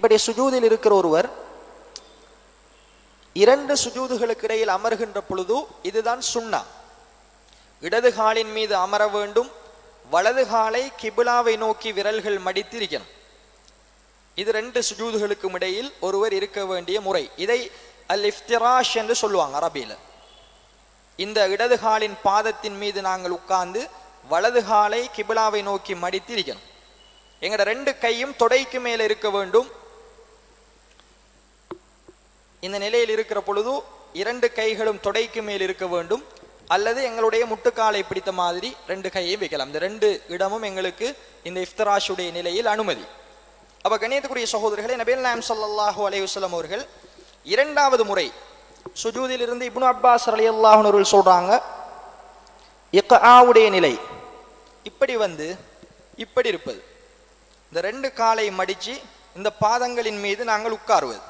இப்படி சுஜூதில் இருக்கிற ஒருவர் இரண்டு சுஜூதுகளுக்கு இடையில் அமர்கின்ற பொழுது இதுதான் சுண்ணா. இடது காலின் மீது அமர வேண்டும் வலது காலை கிபிலாவை நோக்கி விரல்கள் மடித்திருக்கணும். இது ரெண்டு சுஜூதுகளுக்கும் இடையில் ஒருவர் இருக்க வேண்டிய முறை. இதை அல் இஃப்திராஷ் என்று சொல்லுவாங்க அரபியில். இந்த இடது காலின் பாதத்தின் மீது நாங்கள் உட்கார்ந்து வலது காலை கிபிலாவை நோக்கி மடித்திருக்கணும். எங்கட ரெண்டு கையும் தொடைக்கு மேல இருக்க வேண்டும் இந்த நிலையில் இருக்கிற பொழுது இரண்டு கைகளும் தொடைக்கு மேல் இருக்க வேண்டும். அல்லது எங்களுடைய முட்டுக்காலை பிடித்த மாதிரி ரெண்டு கையையும் வைக்கலாம். இந்த ரெண்டு இடமும் எங்களுக்கு இந்த இஃப்தராஷுடைய நிலையில் அனுமதி. அப்ப கணியத்துக்குரிய சகோதரர்களே நபீல் நாயம் சல்லாஹூ அலைஹி அவர்கள் இரண்டாவது முறை சுஜூதில் இருந்து இப்னு அப்பாஸ் அலி அல்லாஹர்கள் சொல்றாங்க இக்ஆவுடைய நிலை இப்படி வந்து இப்படி இருப்பது. இந்த ரெண்டு காலை மடிச்சு இந்த பாதங்களின் மீது நாங்கள் உட்காருவது.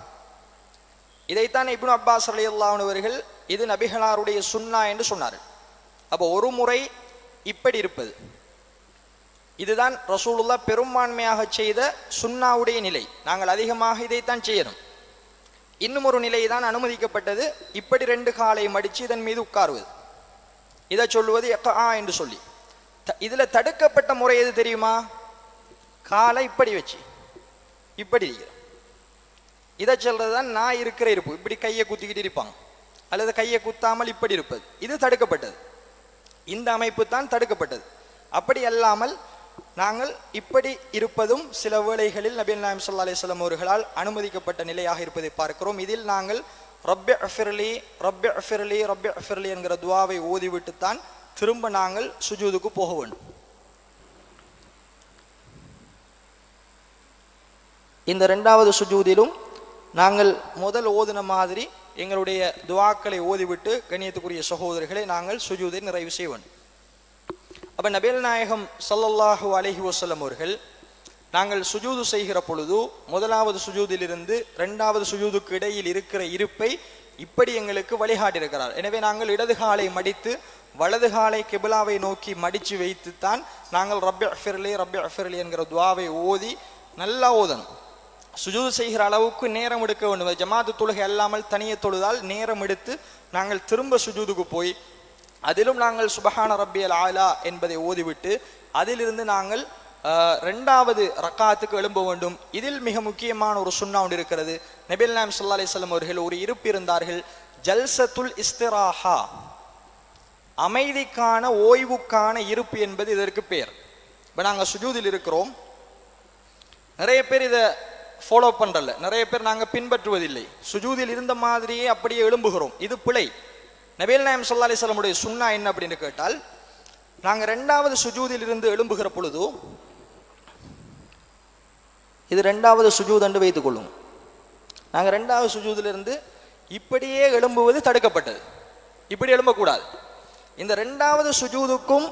இதைத்தான் இப்னு அப்பாஸ் அலி அன்ஹு இது நபிகளாருடைய சுன்னா என்று சொன்னார்கள் அப்போ ஒரு முறை இப்படி இருப்பது. இதுதான் ரசூலுல்லா பெரும்பான்மையாக செய்த சுன்னாவுடைய நிலை. நாங்கள் அதிகமாக இதைத்தான் செய்யணும். இன்னும் ஒரு நிலை தான் அனுமதிக்கப்பட்டது. இப்படி ரெண்டு காலை மடித்து இதன் மீது உட்காருவது. இதை சொல்லுவது எக்கா என்று சொல்லி. த- தடுக்கப்பட்ட முறை எது தெரியுமா? காலை இப்படி வச்சு. இப்படி இருக்கிறோம். இதை சொல்றது தான் நான் இருக்கிற இருப்பு. இப்படி கையை குத்திக்கிட்டு இருப்பாங்க. அல்லது கையை குத்தாமல் இப்படி இருப்பது. இது தடுக்கப்பட்டது. இந்த அமைப்பு தான் தடுக்கப்பட்டது. அப்படி அல்லாமல் நாங்கள் இப்படி இருப்பதும் சில வேளைகளில் நபீல் நாயம் சொல்லா அலிஸ்லாம் அவர்களால் அனுமதிக்கப்பட்ட நிலையாக இருப்பதை பார்க்கிறோம். இதில் நாங்கள் ரப்ய அஃபிர்லி ரப்ய அஃபிர்லி ரப்ய அஃபிர்லி என்கிற துவாவை ஓதிவிட்டுத்தான் திரும்ப நாங்கள் சுஜூதுக்கு போக வேண்டும். இந்த ரெண்டாவது சுஜூதிலும் நாங்கள் முதல் ஓதின மாதிரி எங்களுடைய துவாக்களை ஓதிவிட்டு கண்ணியத்துக்குரிய சகோதரர்களை நாங்கள் சுஜூதை நிறைவு செய்வோம். அப்போ அப்ப நபேல் நாயகம் சல்லல்லாஹு அலஹி வஸல்லம் அவர்கள் நாங்கள் சுஜூது செய்கிற பொழுது முதலாவது சுஜூதிலிருந்து இரண்டாவது சுஜூதுக்கு இடையில் இருக்கிற இருப்பை இப்படி எங்களுக்கு வழிகாட்டியிருக்கிறார். எனவே நாங்கள் இடது காலை மடித்து வலது காலை கிபிலாவை நோக்கி மடித்து வைத்துத்தான் நாங்கள் ரப்பி அஃபிர்லி ரப்பி அஃபிர்லி என்கிற துவாவை ஓதி நல்லா ஓதணும். சுஜூது செய்கிற அளவுக்கு நேரம் எடுக்க வேண்டும். ஜமாத்து தொழுகை அல்லாமல் தனியே தொழுதால் நேரம் எடுத்து நாங்கள் திரும்ப சுஜூதுக்கு போய் அதிலும் நாங்கள் சுபஹான ரப்பியல் ஆலா என்பதை ஓதிவிட்டு அதிலிருந்து நாங்கள் ரெண்டாவது ரக்காத்துக்கு எழும்ப வேண்டும். இதில் மிக முக்கியமான ஒரு சுண்ணா ஒன்று இருக்கிறது. நபில் நாம் சொல்லா அலிஸ்லாம் அவர்கள் ஒரு இருப்பு இருந்தார்கள். ஜல்சத்துல் இஸ்திராஹா அமைதிக்கான ஓய்வுக்கான இருப்பு என்பது இதற்கு பேர். இப்போ நாங்கள் சுஜூதில் இருக்கிறோம். நிறைய பேர் இதை ஃபாலோ பண்றல நிறைய பேர் நாங்க பின்பற்றுவதில்லை. சுஜூதில் இருந்த மாதிரியே அப்படியே எழும்புகிறோம். இது பிழை. நபீல் நாயம் சொல்லா அலிஸ்லமுடைய சுண்ணா என்ன அப்படின்னு கேட்டால் நாங்க ரெண்டாவது சுஜூதில் இருந்து எழும்புகிற பொழுது இது ரெண்டாவது சுஜூத் என்று வைத்துக் கொள்ளும். நாங்க ரெண்டாவது சுஜூதிலிருந்து இப்படியே எழும்புவது தடுக்கப்பட்டது. இப்படி எழும்பக்கூடாது. இந்த ரெண்டாவது சுஜூதுக்கும்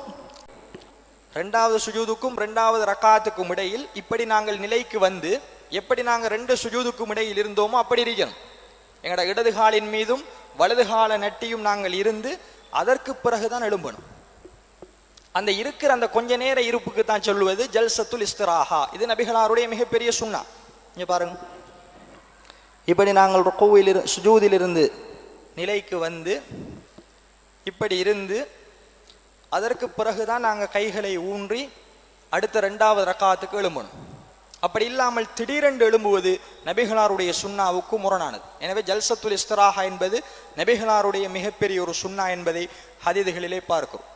ரெண்டாவது சுஜூதுக்கும் ரெண்டாவது ரக்காத்துக்கும் இடையில் இப்படி நாங்கள் நிலைக்கு வந்து எப்படி நாங்கள் ரெண்டு சுஜூதுக்கும் இடையில் இருந்தோமோ அப்படி இருக்கணும். எங்களோட இடது காலின் மீதும் வலது கால நட்டியும் நாங்கள் இருந்து அதற்கு பிறகுதான் எழும்பணும். அந்த இருக்கிற அந்த கொஞ்ச நேர இருப்புக்கு தான் சொல்லுவது ஜல்சத்துல் இஸ்திராஹா. இது நபிகளாருடைய மிகப்பெரிய சுண்ணா. இங்க பாருங்க. இப்படி நாங்கள் ருக்குவில் இரு சுஜூதிலிருந்து நிலைக்கு வந்து இப்படி இருந்து அதற்கு பிறகுதான் நாங்கள் கைகளை ஊன்றி அடுத்த ரெண்டாவது ரக்காத்துக்கு எழும்பணும். அப்படி இல்லாமல் திடீரென்று எழும்புவது நபிகளாருடைய சுண்ணாவுக்கு முரணானது. எனவே ஜல்சத்துல் இஸ்தராஹா என்பது நபிகளாருடைய மிகப்பெரிய ஒரு சுண்ணா என்பதை ஹதீதுகளிலே பார்க்கிறோம்.